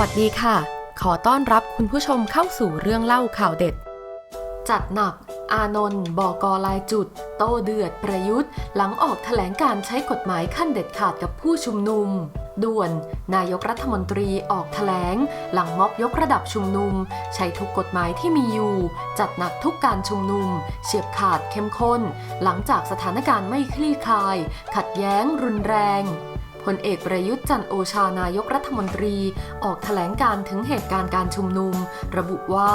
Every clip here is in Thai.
วัสดีค่ะ ขอต้อนรับคุณผู้ชมเข้าสู่เรื่องเล่าข่าวเด็ด จัดหนัก อานนท์บอกลายจุด โต้เดือดประยุทธ์ หลังออกแถลงการใช้กฎหมายขั้นเด็ดขาดกับผู้ชุมนุม ด่วน นายกรัฐมนตรีออกแถลง หลังม็อบยกระดับชุมนุม ใช้ทุกกฎหมายที่มีอยู่ จัดหนักทุกการชุมนุม เฉียบขาดเข้มข้น หลังจากสถานการณ์ไม่คลี่คลาย ขัดแย้งรุนแรง พลเอกประยุทธ์จันโอชานายกรัฐมนตรีออกแถลงการถึงเหตุการณ์การชุมนุม ระบุว่า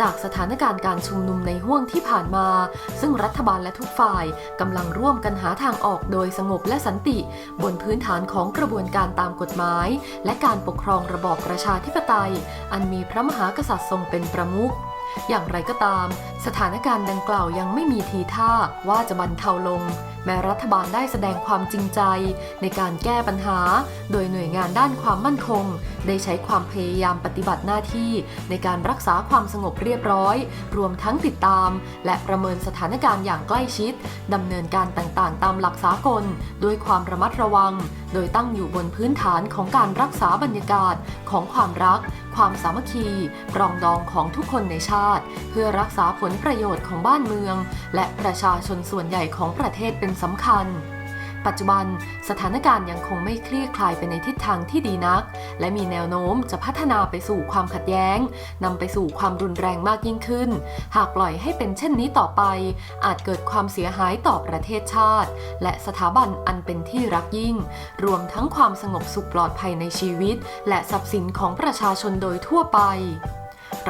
จากสถานการณ์การชุมนุมในห่วงที่ผ่านมา ซึ่งรัฐบาลและทุกฝ่ายกำลังร่วมกันหาทางออกโดยสงบและสันติ บนพื้นฐานของกระบวนการตามกฎหมาย และการปกครองระบอบประชาธิปไตย อันมีพระมหากษัตริย์ทรงเป็นประมุข อย่างไรก็ตาม สถานการณ์ดังกล่าวยังไม่มีทีท่าว่าจะบรรเทาลง แม้รัฐบาลได้แสดงความจริงใจ ในการแก้ปัญหา โดยหน่วยงานด้านความมั่นคง ได้ใช้ความพยายามปฏิบัติหน้าที่ ในการรักษาความสงบเรียบร้อย รวมทั้งติดตาม และประเมินสถานการณ์อย่างใกล้ชิดดำเนินการต่างๆ ตามหลักสากล ด้วยความระมัดระวัง โดยตั้งอยู่บนพื้นฐานของการรักษาบรรยากาศของความรัก ความสามัคคีปรองดองของทุกคนในชาติ เพื่อรักษาผลประโยชน์ของบ้านเมือง และประชาชนส่วนใหญ่ของประเทศเป็นสำคัญ ปัจจุบันสถานการณ์ยังคงไม่คลี่คลายไปในทิศทางที่ดีนัก และมีแนวโน้มจะพัฒนาไปสู่ความขัดแย้งนำไปสู่ความรุนแรงมากยิ่งขึ้น หากปล่อยให้เป็นเช่นนี้ต่อไป อาจเกิดความเสียหายต่อประเทศชาติ และสถาบันอันเป็นที่รักยิ่ง รวมทั้งความสงบสุขปลอดภัยในชีวิต และทรัพย์สินของประชาชนโดยทั่วไป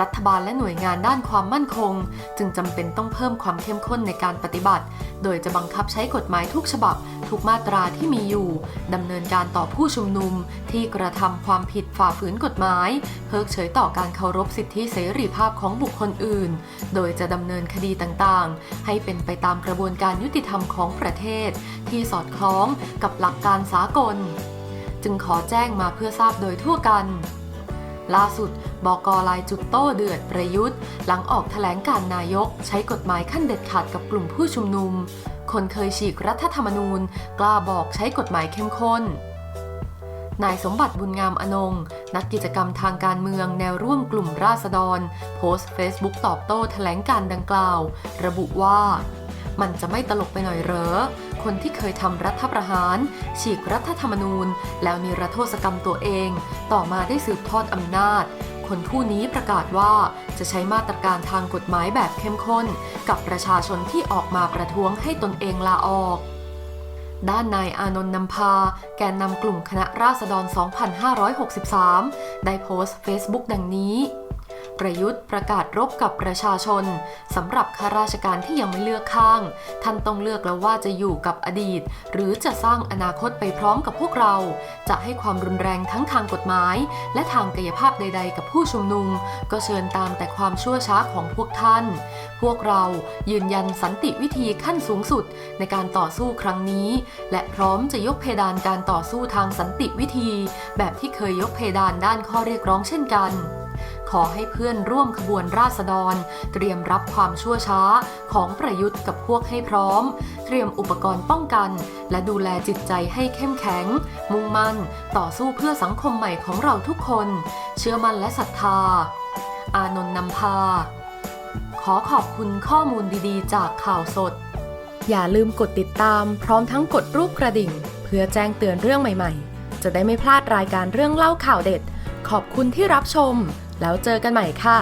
รัฐบาลและหน่วยงานด้านความมั่นคง จึงจำเป็นต้องเพิ่มความเข้มข้นในการปฏิบัติ โดยจะบังคับใช้กฎหมายทุกฉบับ ทุกมาตราที่มีอยู่ดำเนินการต่อผู้ชุมนุม ที่กระทำความผิดฝ่าฝืนกฎหมาย เพิกเฉยต่อการเคารพสิทธิเสรีภาพของบุคคลอื่น โดยจะดำเนินคดีต่างๆ ให้เป็นไปตามกระบวนการยุติธรรมของประเทศ ที่สอดคล้องกับหลักการสากล จึงขอแจ้งมาเพื่อทราบโดยทั่วกัน ล่าสุดบกลายจุดโต้เดือดประยุทธ์ หลังออกแถลงการนายก ใช้กฎหมายขั้นเด็ดขาดกับกลุ่มผู้ชุมนุม คนเคยฉีกรัฐธรรมนูญ กล้าบอกใช้กฎหมายเข้มข้นนายสมบัติบุญงามอนง นักกิจกรรมทางการเมืองแนวร่วมกลุ่มราษฎร โพสต์เฟซบุ๊กตอบโต้แถลงการดังกล่าว ระบุว่า มันจะไม่ตลกไปหน่อยเหรอ คนที่เคยทำรัฐประหาร ฉีกรัฐธรรมนูญ แล้วนิรโทษกรรมตัวเอง ต่อมาได้สืบทอดอำนาจ คนผู้นี้ประกาศว่าจะใช้มาตรการทางกฎหมายแบบเข้มข้น กับประชาชนที่ออกมาประท้วงให้ตนเองลาออกด้านนายอานนท์นำพา แกนนำกลุ่มคณะราษฎร 2563 ได้โพสต์ Facebook ดังนี้ ประยุทธ์ประกาศรบกับประชาชนสำหรับข้าราชการที่ยังไม่เลือกข้าง ท่านต้องเลือกแล้วว่าจะอยู่กับอดีต หรือจะสร้างอนาคตไปพร้อมกับพวกเรา จะให้ความรุนแรงทั้งทางกฎหมาย และทางกายภาพใด ๆ กับผู้ชุมนุม ก็เชิญตามแต่ความชั่วช้าของพวกท่าน พวกเรายืนยันสันติวิธีขั้นสูงสุดในการต่อสู้ครั้งนี้ และพร้อมจะยกเพดานการต่อสู้ทางสันติวิธี แบบที่เคยยกเพดานด้านข้อเรียกร้องเช่นกัน ขอให้เพื่อนร่วมขบวนราษฎร เตรียมรับความชั่วช้าของประยุทธ์กับพวกให้พร้อม เตรียมอุปกรณ์ป้องกัน และดูแลจิตใจให้เข้มแข็ง มุ่งมั่น ต่อสู้เพื่อสังคมใหม่ของเราทุกคน เชื่อมั่นและศรัทธา อานนท์นำพา ขอขอบคุณข้อมูลดีๆ จากข่าวสด อย่าลืมกดติดตาม พร้อมทั้งกดรูปกระดิ่ง เพื่อแจ้งเตือนเรื่องใหม่ ๆ จะได้ไม่พลาดรายการเรื่องเล่าข่าวเด็ด ขอบคุณที่รับชม แล้วเจอกันใหม่ค่ะ